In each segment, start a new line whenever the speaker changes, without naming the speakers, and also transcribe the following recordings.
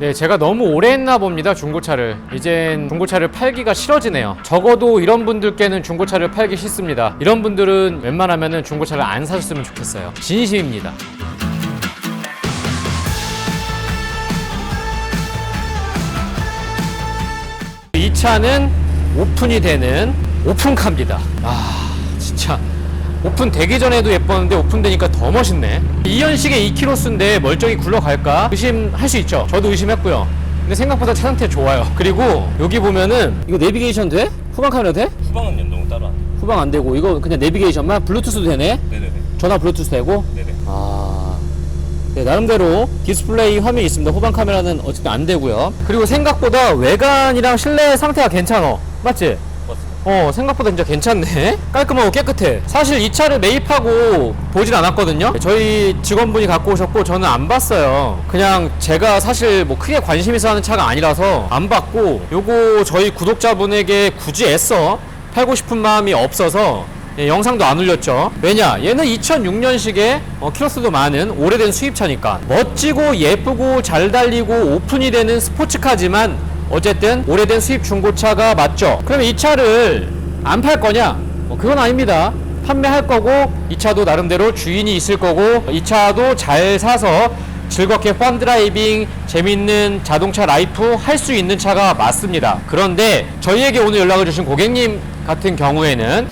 네, 제가 너무 오래 했나 봅니다, 중고차를. 이젠 중고차를 팔기가 싫어지네요. 적어도 이런 분들께는 중고차를 팔기 싫습니다. 이런 분들은 웬만하면 중고차를 안 사셨으면 좋겠어요. 진심입니다. 이 차는 오픈이 되는 오픈카입니다. 아, 진짜. 오픈 되기 전에도 예뻤는데 오픈되니까 더 멋있네. 이연식의 2키로수인데 멀쩡히 굴러갈까? 의심할 수 있죠. 저도 의심했고요. 근데 생각보다 차 상태 좋아요. 그리고 여기 보면은 이거 내비게이션 돼? 후방 카메라 돼?
후방은 연동 따로 안 돼요.
후방 안 되고 이거 그냥 내비게이션만 블루투스도 되네.
네네네.
전화 블루투스 되고.
네네.
아. 네, 나름대로 디스플레이 화면이 있습니다. 후방 카메라는 어쨌든 안 되고요. 그리고 생각보다 외관이랑 실내 상태가 괜찮어. 맞지? 어 생각보다 진짜 괜찮네. 깔끔하고 깨끗해. 사실 이 차를 매입하고 보진 않았거든요. 저희 직원분이 갖고 오셨고 저는 안 봤어요. 그냥 제가 사실 뭐 크게 관심 있어 하는 차가 아니라서 안 봤고 요거 저희 구독자분에게 굳이 애써 팔고 싶은 마음이 없어서 예, 영상도 안 올렸죠. 왜냐? 얘는 2006년식의 어, 키로수도 많은 오래된 수입차니까. 멋지고 예쁘고 잘 달리고 오픈이 되는 스포츠카지만 어쨌든 오래된 수입 중고차가 맞죠. 그러면 이 차를 안 팔 거냐? 뭐 그건 아닙니다. 판매할 거고 이 차도 나름대로 주인이 있을 거고 이 차도 잘 사서 즐겁게 펀 드라이빙 재밌는 자동차 라이프 할 수 있는 차가 맞습니다. 그런데 저희에게 오늘 연락을 주신 고객님 같은 경우에는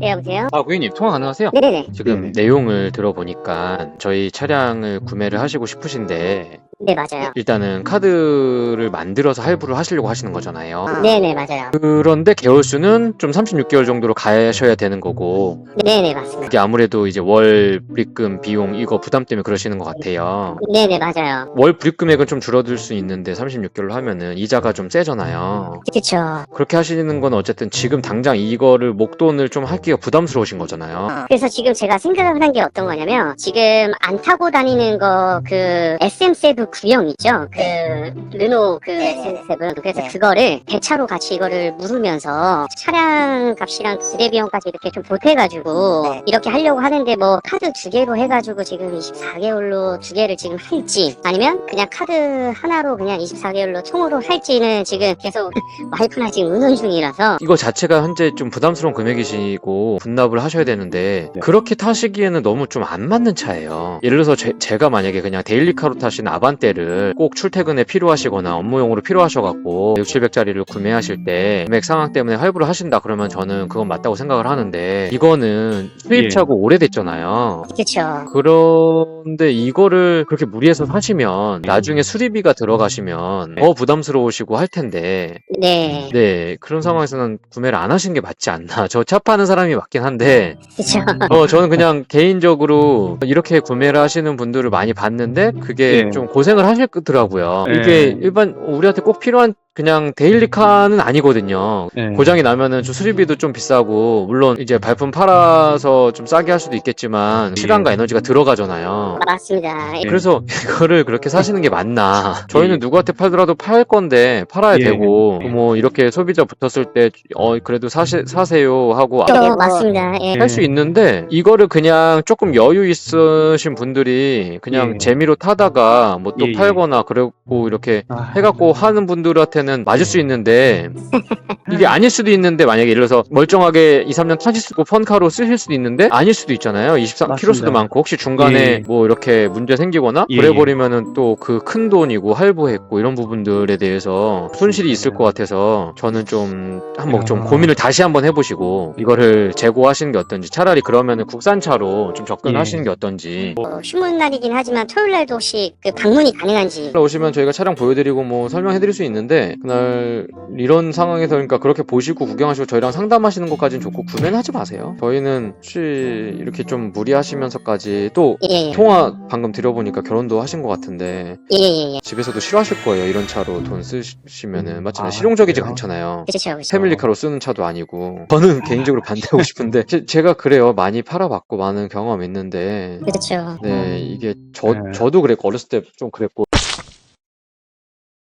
네, 여보세요?
아 고객님 통화 가능하세요?
네네네.
지금 내용을 들어보니까 저희 차량을 구매를 하시고 싶으신데
네, 맞아요.
일단은 카드를 만들어서 할부를 하시려고 하시는 거잖아요.
네네, 맞아요.
그런데 개월 수는 좀 36개월 정도로 가셔야 되는 거고
네네, 맞습니다.
이게 아무래도 이제 월 불입금 비용 이거 부담 때문에 그러시는 것 같아요.
네네, 맞아요.
월 불입 금액은 좀 줄어들 수 있는데 36개월로 하면은 이자가 좀 세잖아요.
그쵸.
그렇게 하시는 건 어쨌든 지금 당장 이거를 목돈을 좀 하기가 부담스러우신 거잖아요.
그래서 지금 제가 생각을 한 게 어떤 거냐면, 지금 안 타고 다니는 거, 그, SM7 구형 있죠? 그, 르노 그 SM7. 그래서 그거를 대차로 같이 이거를 물으면서 차량 값이랑 지대 비용까지 이렇게 좀 보태가지고, 이렇게 하려고 하는데 뭐, 카드 두 개로 해가지고 지금 24개월로 두 개를 지금 할지, 아니면 그냥 카드 하나로 그냥 24개월로 총으로 할지는 지금 계속 와이프나 지금 의논 중이라서,
이거 자체가 현재 좀 부담스러운 금액이시고 분납을 하셔야 되는데 그렇게 타시기에는 너무 좀 안 맞는 차예요. 예를 들어서 제, 가 만약에 그냥 데일리카로 타신 아반 떼를 꼭 출퇴근에 필요하시거나 업무용으로 필요하셔갖고 6, 700짜리를 구매하실 때 금액 상황 때문에 할부를 하신다 그러면 저는 그건 맞다고 생각을 하는데 이거는 수입차고 오래됐잖아요.
그쵸.
그런데 이거를 그렇게 무리해서 사시면 나중에 수리비가 들어가시면 더 부담스러우시고 할 텐데
네.
네, 그런 상황에서는 구매를 안 하신 게 맞지 않나. 저 차 파는 사람이 맞긴 한데,
그쵸.
어, 저는 그냥 개인적으로 이렇게 구매를 하시는 분들을 많이 봤는데, 그게
네.
좀 고생 을 하시더라고요.
네.
이게 일반, 우리한테 꼭 필요한 그냥 데일리 카는 아니거든요.
네.
고장이 나면은 좀 수리비도 좀 비싸고, 물론 이제 발품 팔아서 좀 싸게 할 수도 있겠지만, 시간과 에너지가 들어가잖아요.
맞습니다.
네.
그래서 이거를 그렇게 사시는 게 맞나? 저희는 누구한테 팔더라도 팔 건데 팔아야
예.
되고
예.
뭐 이렇게 소비자 붙었을 때 어 그래도 사시, 사세요 하고
또 맞습니다. 예.
네.
할수 있는데 이거를 그냥 조금 여유 있으신 분들이 그냥
예.
재미로 타다가 뭐 또
예, 예.
팔거나 그러고 이렇게
아,
해갖고 하는 분들한테는 맞을 수 있는데 이게 아닐 수도 있는데 만약에 예를 들어서 멀쩡하게 2, 3년 타실 수고 펀카로 쓰실 수도 있는데 아닐 수도 있잖아요. 23 키로수도
맞습니다.
많고 혹시 중간에
예.
뭐 이렇게 문제 생기거나
예,
그래 버리면은 또 그 큰 돈이고 할부했고 이런 부분들에 대해서 손실이 있을 것 같아서 저는 좀 한번 좀
야.
고민을 다시 한번 해보시고 이거를 재고하시는 게 어떤지 차라리 그러면은 국산차로 좀 접근하시는
예.
게 어떤지
뭐 휴문 날이긴 하지만 토요일 날도 혹시 그 방문이 가능한지.
오시면 저희가 차량 보여드리고 뭐 설명해드릴 수 있는데 그날 이런 상황에서 그러니까 그렇게 보시고 구경하시고 저희랑 상담하시는 것까지는 좋고 구매는 하지 마세요. 저희는 혹시 이렇게 좀 무리하시면서까지 또
예, 예.
통화 방금 드려보니까 결혼도 하신 것 같은데
예, 예, 예.
집에서도 싫어하실 거예요. 이런 차로 돈 쓰시면은 맞잖아요.
아,
실용적이지
그래요?
않잖아요.
그렇죠, 그렇죠.
패밀리카로 쓰는 차도 아니고 저는 개인적으로 반대하고 싶은데 제, 가 그래요. 많이 팔아봤고 많은 경험 있는데
그렇죠.
네 이게 저
네.
저도 그랬고 어렸을 때 좀 그랬고 뭐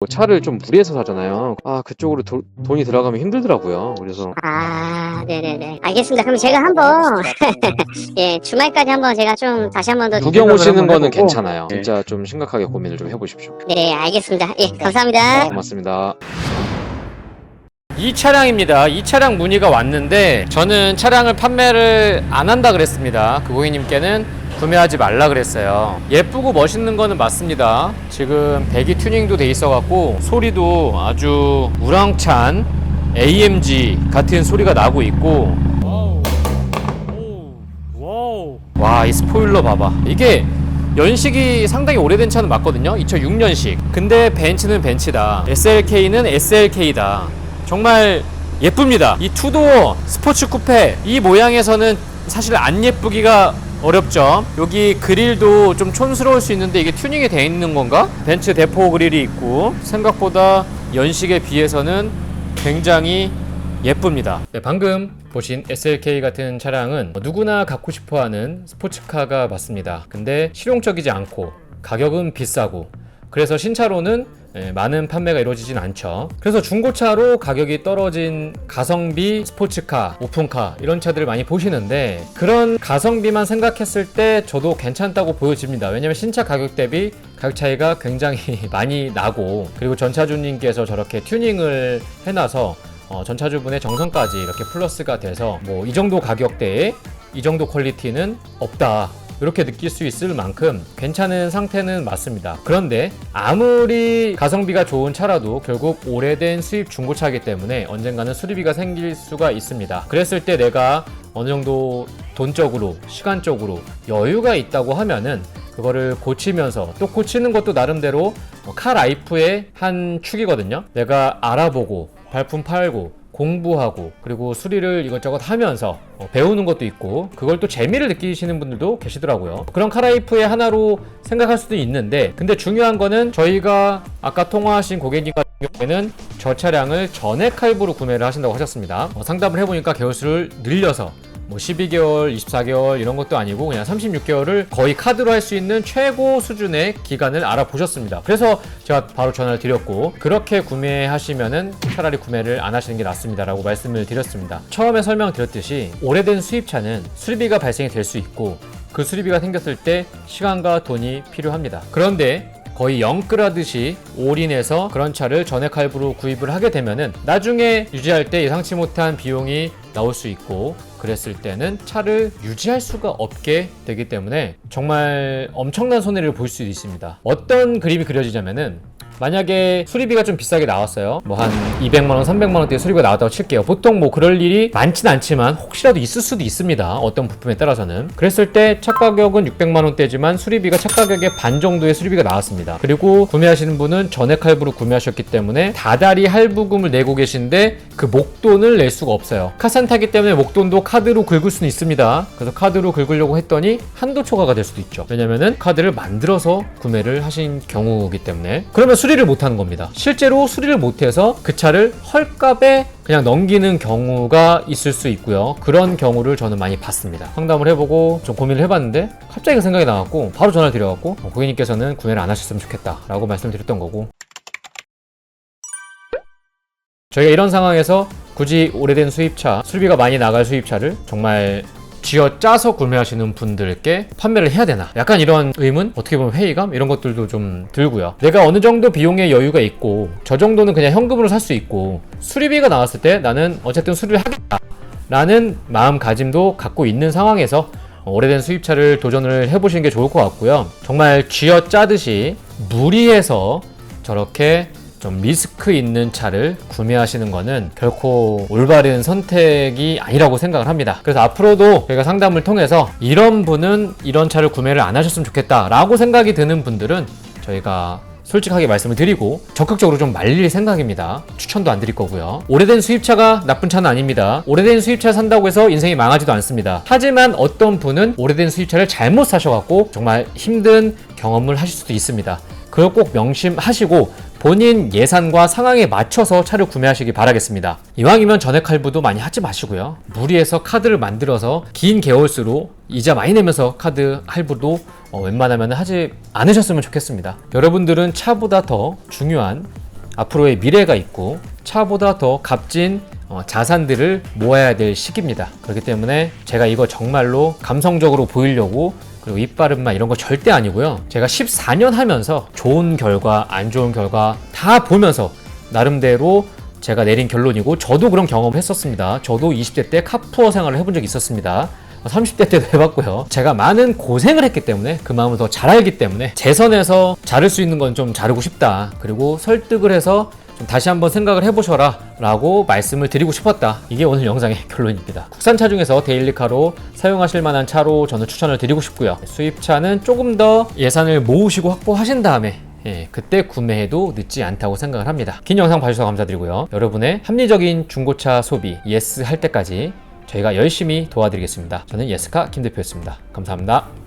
차를 좀 무리해서 사잖아요. 아 그쪽으로 도- 돈이 들어가면 힘들더라고요. 그래서
아, 네네네. 알겠습니다. 그럼 제가 한번, 예, 주말까지 한번 제가 좀 다시 한번 더.
구경 오시는
한번
거는
해보고.
괜찮아요.
네.
진짜 좀 심각하게 고민을 좀 해보십시오.
네, 알겠습니다. 예, 감사합니다.
고맙습니다. 이 차량입니다. 이 차량 문의가 왔는데 저는 차량을 판매를 안 한다 그랬습니다. 그 고객님께는 구매하지 말라 그랬어요. 예쁘고 멋있는 거는 맞습니다. 지금 배기 튜닝도 돼 있어 갖고 소리도 아주 우렁찬 AMG 같은 소리가 나고 있고 와, 이 스포일러 봐봐. 이게 연식이 상당히 오래된 차는 맞거든요. 2006년식. 근데 벤츠는 벤츠다. SLK는 SLK다. 정말 예쁩니다. 이 투도어 스포츠 쿠페 이 모양에서는 사실 안 예쁘기가 어렵죠. 여기 그릴도 좀 촌스러울 수 있는데 이게 튜닝이 돼 있는 건가? 벤츠 대포 그릴이 있고 생각보다 연식에 비해서는 굉장히 예쁩니다. 네, 방금 보신 SLK 같은 차량은 누구나 갖고 싶어 하는 스포츠카가 맞습니다. 근데 실용적이지 않고 가격은 비싸고 그래서 신차로는 예, 많은 판매가 이루어지진 않죠. 그래서 중고차로 가격이 떨어진 가성비 스포츠카, 오픈카 이런 차들을 많이 보시는데 그런 가성비만 생각했을 때 저도 괜찮다고 보여집니다. 왜냐면 신차 가격 대비 가격 차이가 굉장히 많이 나고 그리고 전차주님께서 저렇게 튜닝을 해놔서 어, 전차주분의 정성까지 이렇게 플러스가 돼서 뭐 이 정도 가격대에 이 정도 퀄리티는 없다. 이렇게 느낄 수 있을 만큼 괜찮은 상태는 맞습니다. 그런데 아무리 가성비가 좋은 차라도 결국 오래된 수입 중고차이기 때문에 언젠가는 수리비가 생길 수가 있습니다. 그랬을 때 내가 어느 정도 돈적으로, 시간적으로 여유가 있다고 하면은 그거를 고치면서 또 고치는 것도 나름대로 뭐 카라이프의 한 축이거든요. 내가 알아보고 발품 팔고 공부하고 그리고 수리를 이것저것 하면서 어, 배우는 것도 있고 그걸 또 재미를 느끼시는 분들도 계시더라고요. 그런 카라이프의 하나로 생각할 수도 있는데 근데 중요한 거는 저희가 아까 통화하신 고객님 같은 경우에는 저 차량을 전액 할부로 구매를 하신다고 하셨습니다. 어, 상담을 해보니까 개월수를 늘려서 뭐 12개월, 24개월 이런 것도 아니고 그냥 36개월을 거의 카드로 할 수 있는 최고 수준의 기간을 알아보셨습니다. 그래서 제가 바로 전화를 드렸고 그렇게 구매하시면은 차라리 구매를 안 하시는 게 낫습니다라고 말씀을 드렸습니다. 처음에 설명드렸듯이 오래된 수입차는 수리비가 발생이 될 수 있고 그 수리비가 생겼을 때 시간과 돈이 필요합니다. 그런데 거의 영끌하듯이 올인해서 그런 차를 전액 할부로 구입을 하게 되면은 나중에 유지할 때 예상치 못한 비용이 나올 수 있고 그랬을 때는 차를 유지할 수가 없게 되기 때문에 정말 엄청난 손해를 볼 수 있습니다. 어떤 그림이 그려지냐면은 만약에 수리비가 좀 비싸게 나왔어요. 뭐 한 200만원, 300만원대 수리비가 나왔다고 칠게요. 보통 뭐 그럴 일이 많진 않지만 혹시라도 있을 수도 있습니다. 어떤 부품에 따라서는. 그랬을 때 차 가격은 600만원대지만 수리비가 차 가격의 반 정도의 수리비가 나왔습니다. 그리고 구매하시는 분은 전액 할부로 구매하셨기 때문에 다달이 할부금을 내고 계신데 그 목돈을 낼 수가 없어요. 카산타기 때문에 목돈도 카드로 긁을 수는 있습니다. 그래서 카드로 긁으려고 했더니 한도 초과가 될 수도 있죠. 왜냐면은 카드를 만들어서 구매를 하신 경우이기 때문에 그러면 수리 를 못 하는 겁니다. 실제로 수리를 못 해서 그 차를 헐값에 그냥 넘기는 경우가 있을 수 있고요. 그런 경우를 저는 많이 봤습니다. 상담을 해보고 좀 고민을 해봤는데 갑자기 그 생각이 나갖고 바로 전화를 드려갖고 어, 고객님께서는 구매를 안 하셨으면 좋겠다라고 말씀드렸던 거고 저희가 이런 상황에서 굳이 오래된 수입차, 수리비가 많이 나갈 수입차를 정말 쥐어 짜서 구매하시는 분들께 판매를 해야 되나? 약간 이런 의문, 어떻게 보면 회의감 이런 것들도 좀 들고요. 내가 어느 정도 비용의 여유가 있고 저 정도는 그냥 현금으로 살 수 있고 수리비가 나왔을 때 나는 어쨌든 수리를 하겠다. 라는 마음가짐도 갖고 있는 상황에서 오래된 수입차를 도전을 해보시는 게 좋을 것 같고요. 정말 쥐어 짜듯이 무리해서 저렇게 좀 리스크 있는 차를 구매하시는 거는 결코 올바른 선택이 아니라고 생각을 합니다. 그래서 앞으로도 저희가 상담을 통해서 이런 분은 이런 차를 구매를 안 하셨으면 좋겠다라고 생각이 드는 분들은 저희가 솔직하게 말씀을 드리고 적극적으로 좀 말릴 생각입니다. 추천도 안 드릴 거고요. 오래된 수입차가 나쁜 차는 아닙니다. 오래된 수입차 산다고 해서 인생이 망하지도 않습니다. 하지만 어떤 분은 오래된 수입차를 잘못 사셔갖고 정말 힘든 경험을 하실 수도 있습니다. 그걸 꼭 명심하시고 본인 예산과 상황에 맞춰서 차를 구매하시기 바라겠습니다. 이왕이면 전액 할부도 많이 하지 마시고요. 무리해서 카드를 만들어서 긴 개월수로 이자 많이 내면서 카드 할부도 어, 웬만하면 하지 않으셨으면 좋겠습니다. 여러분들은 차보다 더 중요한 앞으로의 미래가 있고 차보다 더 값진 어, 자산들을 모아야 될 시기입니다. 그렇기 때문에 제가 이거 정말로 감성적으로 보이려고 그리고 이빠른말 이런 거 절대 아니고요. 제가 14년 하면서 좋은 결과, 안 좋은 결과 다 보면서 나름대로 제가 내린 결론이고 저도 그런 경험을 했었습니다. 저도 20대 때 카푸어 생활을 해본 적이 있었습니다. 30대 때도 해봤고요. 제가 많은 고생을 했기 때문에 그 마음을 더 잘 알기 때문에 제 선에서 자를 수 있는 건 좀 자르고 싶다. 그리고 설득을 해서 좀 다시 한번 생각을 해보셔라 라고 말씀을 드리고 싶었다. 이게 오늘 영상의 결론입니다. 국산차 중에서 데일리카로 사용하실 만한 차로 저는 추천을 드리고 싶고요. 수입차는 조금 더 예산을 모으시고 확보하신 다음에 예, 그때 구매해도 늦지 않다고 생각을 합니다. 긴 영상 봐주셔서 감사드리고요. 여러분의 합리적인 중고차 소비 예스 할 때까지 저희가 열심히 도와드리겠습니다. 저는 예스카 김 대표였습니다. 감사합니다.